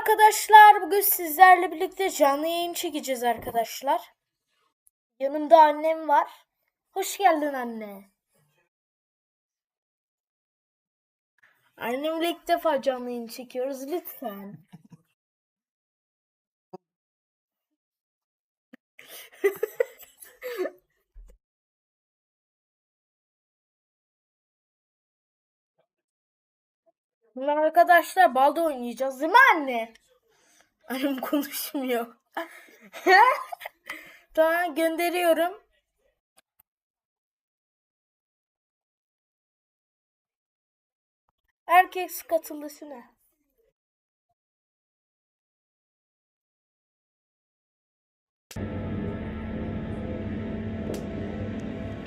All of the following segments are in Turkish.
arkadaşlar. Bugün sizlerle birlikte canlı yayın çekeceğiz arkadaşlar. Yanımda annem var. Hoş geldin anne. Annemle ilk defa canlı yayın çekiyoruz lütfen. Bunlar arkadaşlar balda oynayacağız değil mi anne? Annem konuşmuyor. tamam gönderiyorum. Herkes katılısına.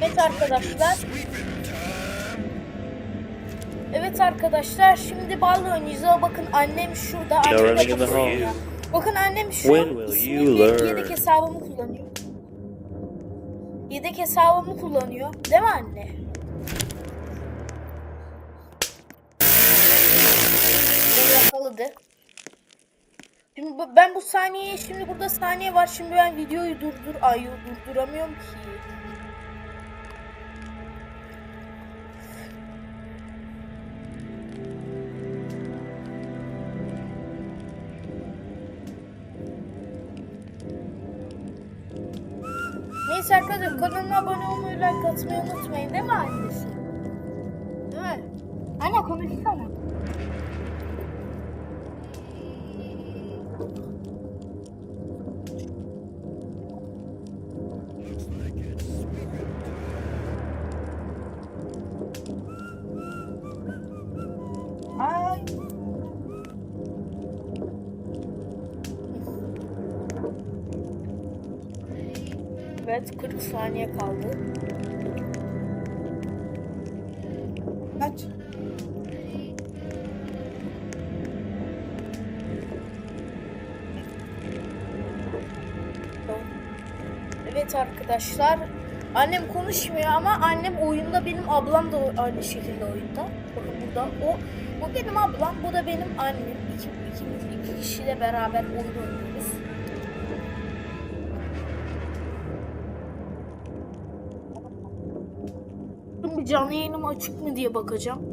Evet arkadaşlar. Evet arkadaşlar şimdi ballı oynayacağız. Bakın annem şurada. Annem de. Bakın annem şu ismini yedek hesabımı kullanıyor. Yedek hesabımı kullanıyor. Değil mi anne? Yakaladı. Şimdi ben bu saniyeyi şimdi burada saniye var. Şimdi ben videoyu durdur ay durduramıyorum ki. Neyse arkadaşlar kanalıma abone olmayı, like atmayı unutmayın değil mi annesi? Değil mi? Anne konuşsana. Evet arkadaşlar. Annem konuşmuyor ama annem oyunda benim ablam da aynı şekilde oyunda. Bakın burada o bu benim ablam, bu da benim annem. İki, ikimiz iki kişiyle beraber oyun oynuyoruz. Şimdi canlı yayınım açık mı diye bakacağım.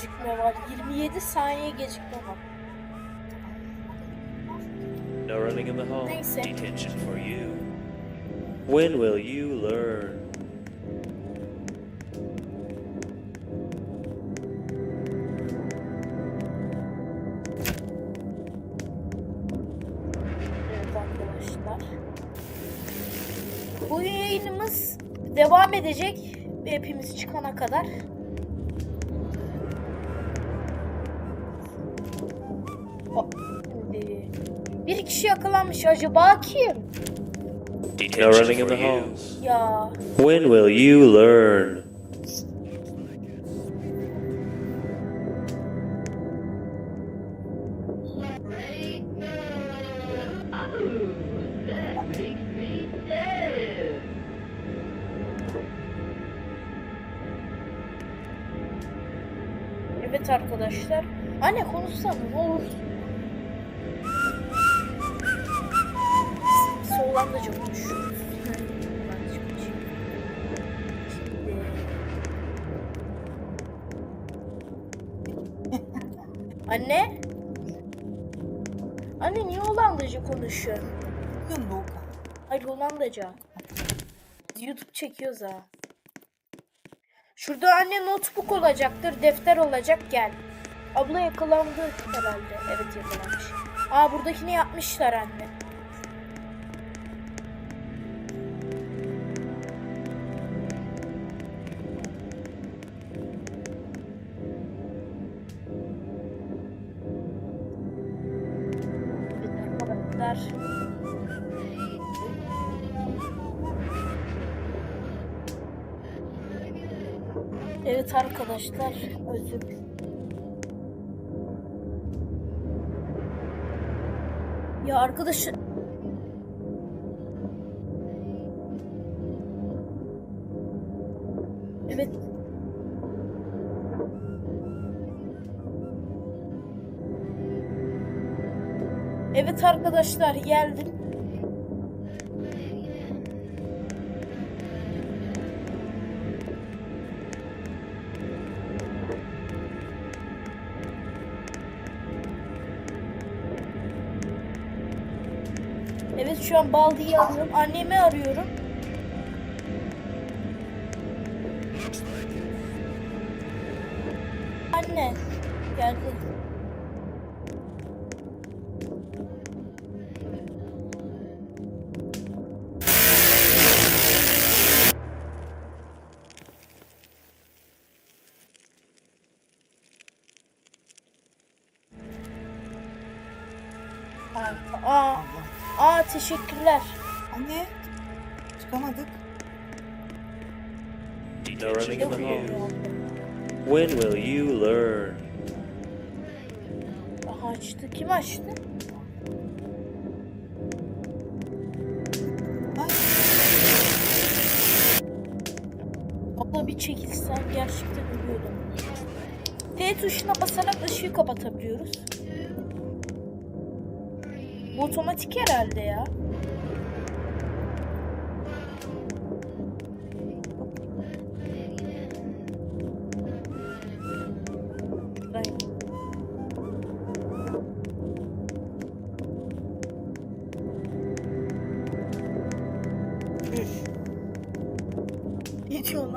Gecikme var. 27 saniye gecikme var. No running in the hall. Neyse. Detention for you. When will you learn? Bu yayınımız devam edecek. Hepimiz çıkana kadar. Bir kişi yakalanmış. Acaba kim? No running in the hall. Ya When will you learn? evet arkadaşlar. Anne konuşsana ne olur. Konuşuyoruz. Şimdi- Anne? Anne niye Hollandaca konuşuyorsun? Hayır Hollandaca. Biz YouTube çekiyoruz ha. Şurada anne notebook olacaktır, defter olacak gel. Abla yakalandı herhalde. Evet yakalanmış. Aa buradakini yapmışlar anne. Evet arkadaşlar özür Ya arkadaş Evet. Evet arkadaşlar geldim. Evet şu an Baldi'yi arıyorum. Annemi arıyorum. No running in the hall. When will you learn? Aha açtı. Kim açtı? Abla bir çekilsen gerçekten ölüyordum. T tuşuna basarak ışığı kapatabiliyoruz. Bu otomatik herhalde ya.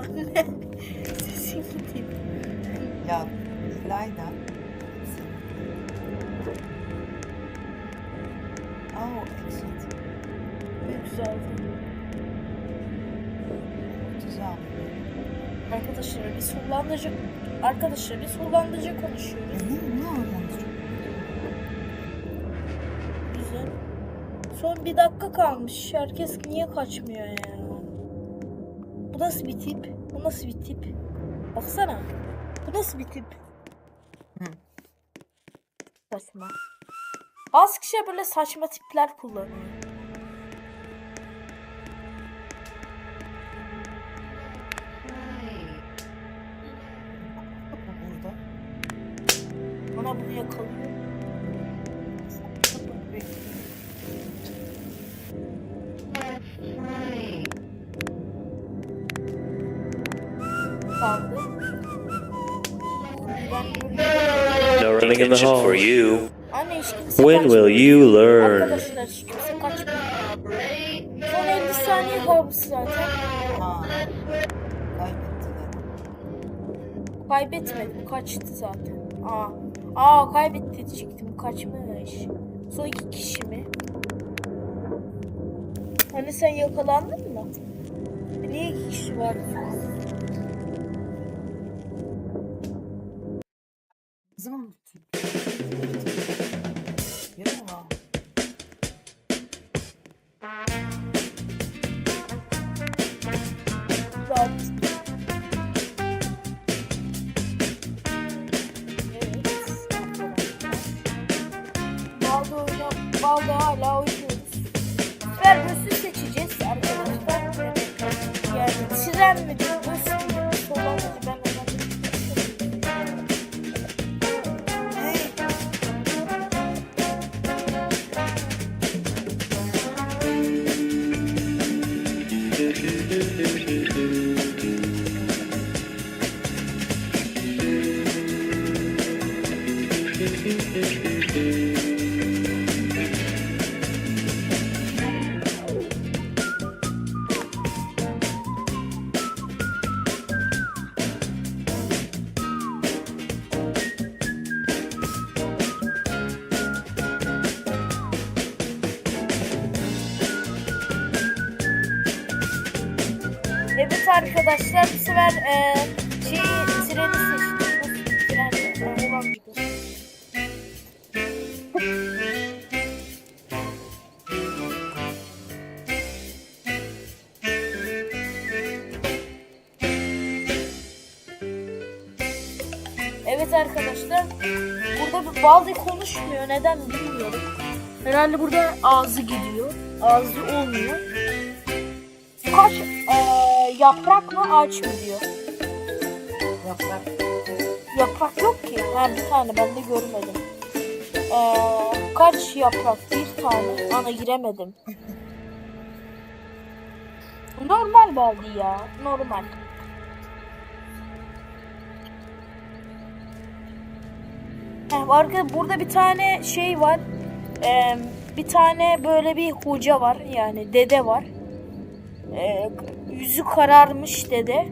Anne? Sesin gideyim. Ya İlayda. Oh, exit. Güzeldi. Güzel. Arkadaşlar biz Hollandaca Arkadaşlar biz Hollandaca konuşuyoruz. Ne, ne anlamda? Güzel. Son bir dakika kalmış. Herkes niye kaçmıyor ya? Nasıl bir tip? Bu nasıl bir tip? Baksana. Bu nasıl bir tip? Hı. Saçma. Bazı kişiler böyle saçma tipler kullanıyor. Burada. Bana bunu yakalıyor. Running in the hall. for you. When will you learn? Arkadaşlar hiç kimse kaçmıyor. Son 50 saniye kalmış zaten. Ha. Kaybettiler. Kaybetmedim. Kaçtı zaten. Aa. Aa kaybetti diyecektim. Kaçmış. Son iki kişi mi? Hani sen yakalandın mı? Niye iki kişi var? Звонки. Я думала. Evet arkadaşlar bu sefer e, Evet arkadaşlar burada bir Baldi konuşmuyor neden bilmiyorum. Herhalde burada ağzı gidiyor. Ağzı olmuyor. Kaç eee, yaprak mı ağaç mı diyor. Yaprak. Yaprak yok ki. Ha bir tane ben de görmedim. Eee, kaç yaprak? Bir tane. Ana giremedim. Normal baldi ya. Normal. Arka burada bir tane şey var. Eee, bir tane böyle bir hoca var. Yani dede var. Eee, yüzü kararmış dede.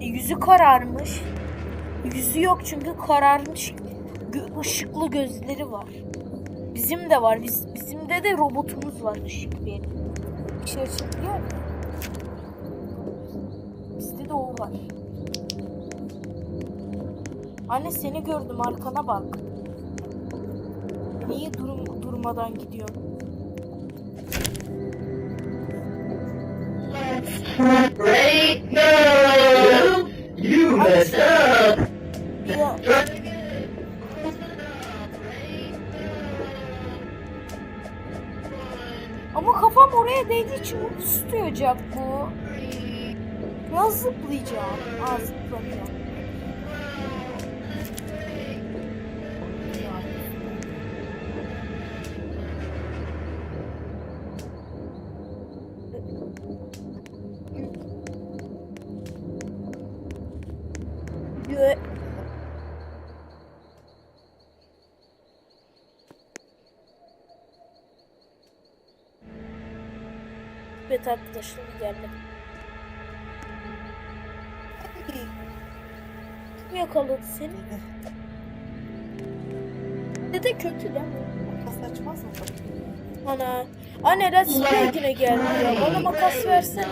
E, Yüzü kararmış. Yüzü yok çünkü kararmış. Işıklı gözleri var. Bizim de var. Biz bizimde de robotumuz var ışık bir. Bir şey açabiliyor mu? Bizde de o var. Anne seni gördüm arkana bak. Niye durum, durmadan gidiyorsun? Right now, you messed up. Ama kafam oraya değdiği için bunu tutuyacak bu. Biraz zıplayacağım. Aa zıplamıyor. Evet arkadaşlar geldim. Kim yakaladı seni? Dede kötü mi? Makas açmaz mı? Ana. Anne Play güne geldi ya. Bana makas versene.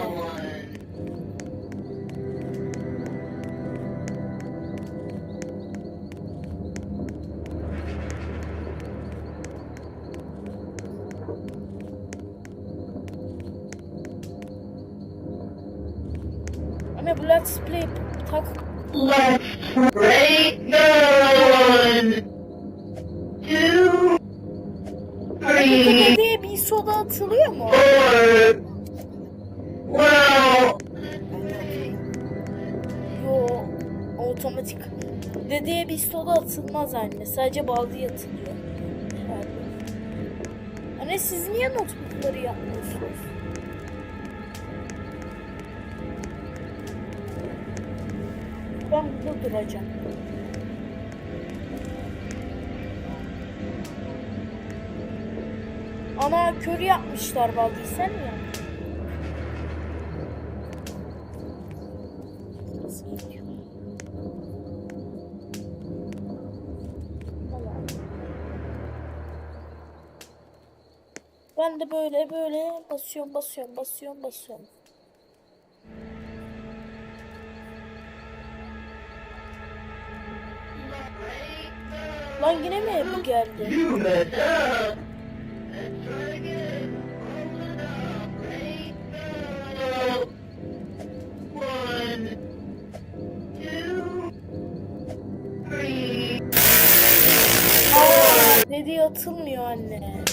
Bu Let's Play tak. Let's break one, two, three, Dedeye bir soda atılıyor mu? four. Hatırlıyorum. Yo otomatik. Dedeye bir soda atılmaz anne. Sadece baldı atılıyor. Anne siz niye notebookları yapmıyorsunuz? Burada duracağım. Ana kör yapmışlar baldı sen mi yaptın? Nasıl gidiyor? Tamam. Ben de böyle böyle basıyorum basıyorum basıyorum basıyorum. Lan yine mi bu geldi? Aa, dediği atılmıyor anne.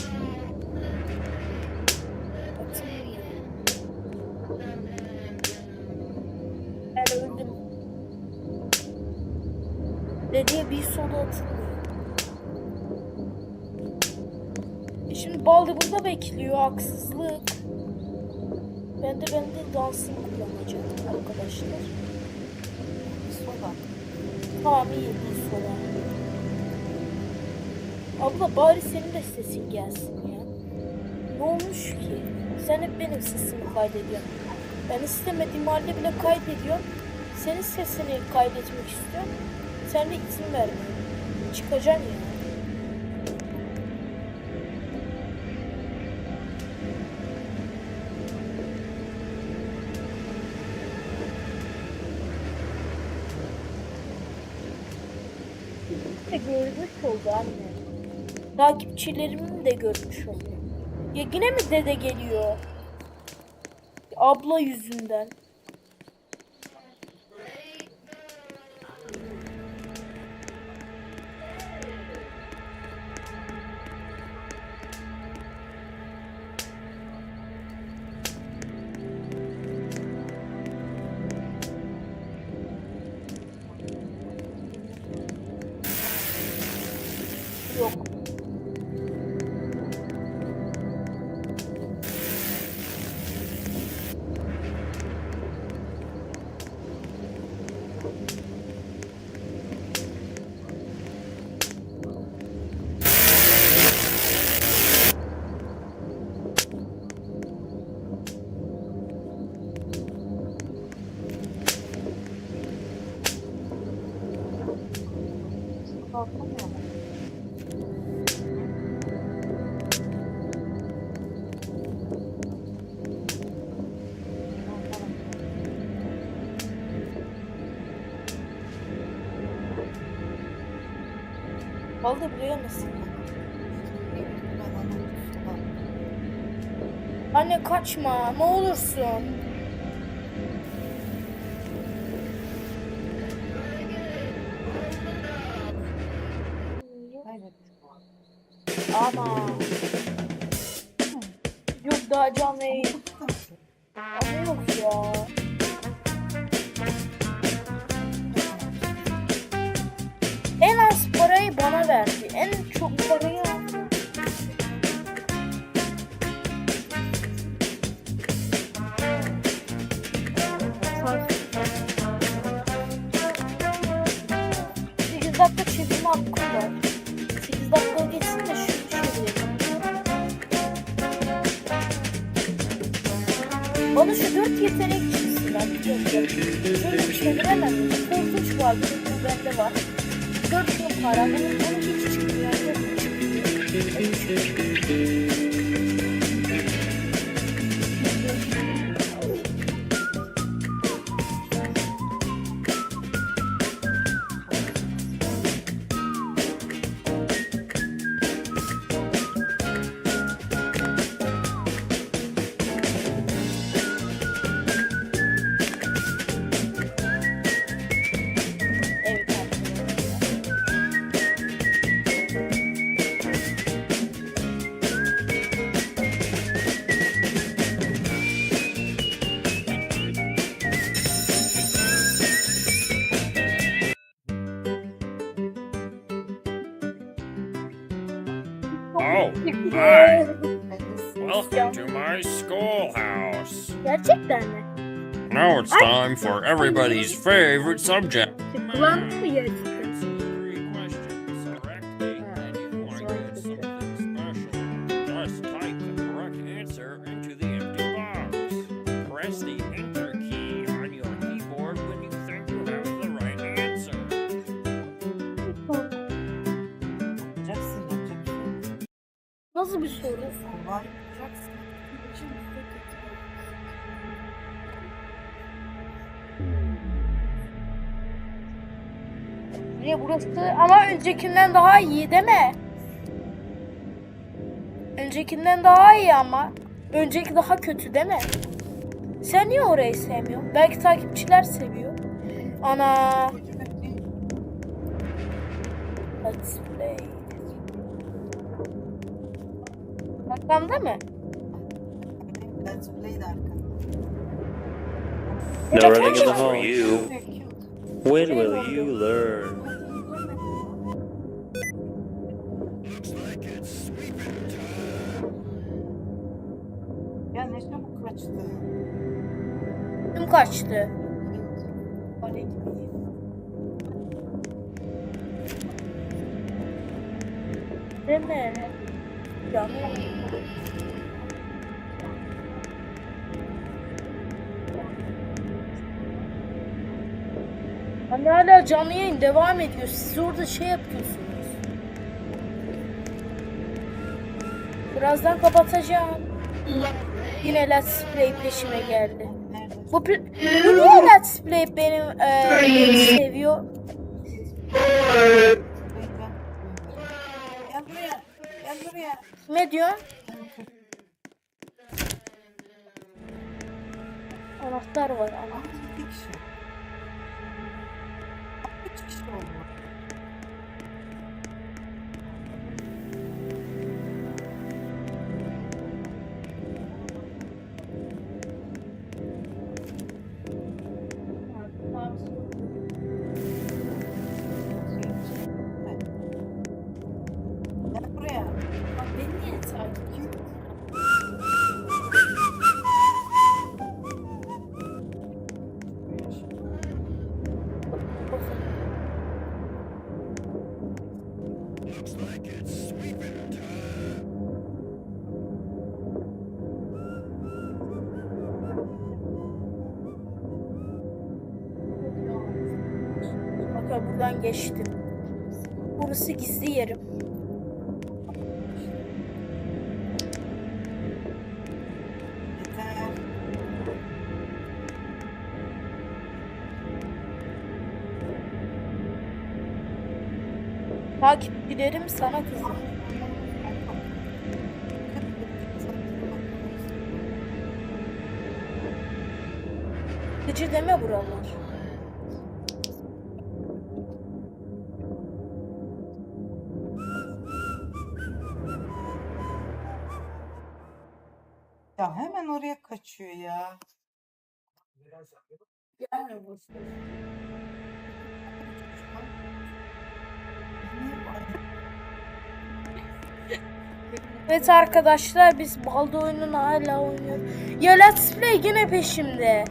Atılmıyor. Ben öldüm. Dediğe bir soda atılmıyor. Baldi burada bekliyor haksızlık. Ben de ben de dansını kullanacağım arkadaşlar. Soda. Tamam iyi bir soda. Abla bari senin de sesin gelsin ya. Ne olmuş ki? Sen hep benim sesimi kaydediyorsun. Ben istemediğim halde bile kaydediyorum. Senin sesini kaydetmek istiyorum. Sen de izin vermiyorsun. Çıkacaksın ya. Oldu anne. Takipçilerimin de görmüş oldu. Ya yine mi dede geliyor? Abla yüzünden. yok. Vallahi buraya nasıl? Anne kaçma ne olursun. Ama. Yok daha canlı. Bana şu dört yetenek çıksın arkadaşlar. Böyle çeviremem. Korkunç var. Bu bende var. Dört para. Benim hiç çıkmıyor. Hiç çıkmıyor. You think you have the right answer. Yapacaksın, yapacak bir şey yok. Nasıl bir soru? Var, yapacaksın. Niye burası? Ama öncekinden daha iyi değil mi? Öncekinden daha iyi ama. Önceki daha kötü değil mi? Sen niye orayı sevmiyorsun? Belki takipçiler seviyor. Ana. Let's play. Rakamda mı? Let's play de arkada. No running in the hall. You. When will you learn? Ya ne çabuk kaçtı. Kim kaçtı? Kale gibi. Değil mi? Canım. Hani hala canlı yayın devam ediyor. Siz orada şey yapıyorsunuz. Birazdan kapatacağım. Yine Let's Play peşime geldi. Bu, bu niye Let's Play benim e, beni seviyor? Gel buraya. Gel buraya. Ne diyor? Anahtar var ama. Bakın buradan geçtim. Burası gizli yerim. Takipçilerim sana kızar. Gıcı deme buralar. Oraya kaçıyor ya. Gelmiyor bu. Evet arkadaşlar biz balda oyununu hala oynuyoruz. Ya Let's Play yine peşimde.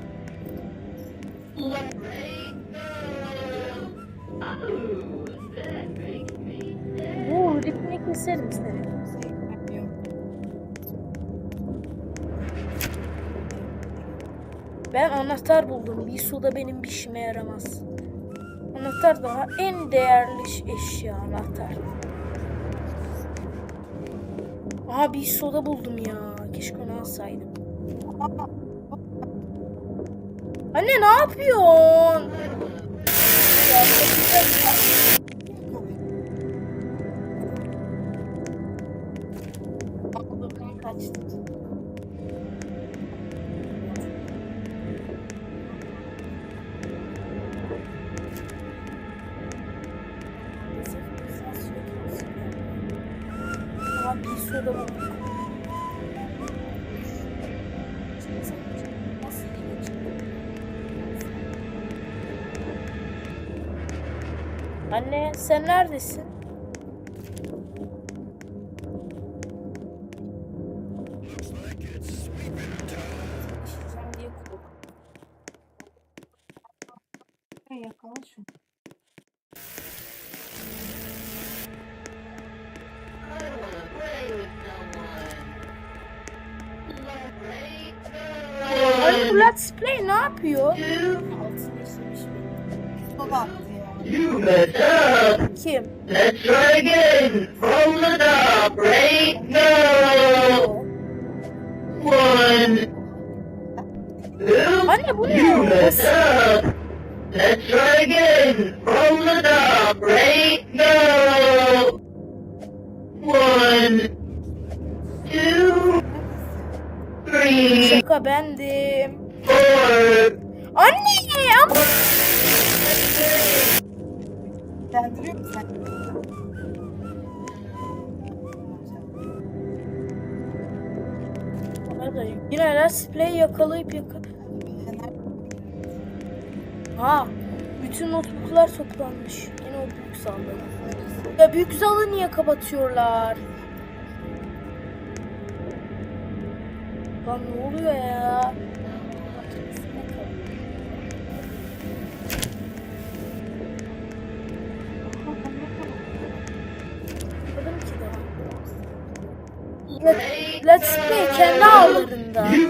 Bu ritmi keserim seni. Ben anahtar buldum. Bir suda benim bir işime yaramaz. Anahtar daha en değerli eşya anahtar. Aha bir soda buldum ya. Keşke onu alsaydım. Anne ne yapıyorsun? Sen neredesin? Yakala şunu. Let's Play ne yapıyor? Two, Altını istemiş you messed up. Kim? Let's try again. From the top. Go. O. One. Bu You ne? messed up. Let's try again. From the top. Ready, go. One. Two. Three. Şaka bendim. Four. Anne ama Yine Let's Play yakalayıp yaka... Fener Ha, bütün notebooklar toplanmış. Yine o büyük saldı. Ya büyük salı niye kapatıyorlar? Lan ne oluyor ya? Ki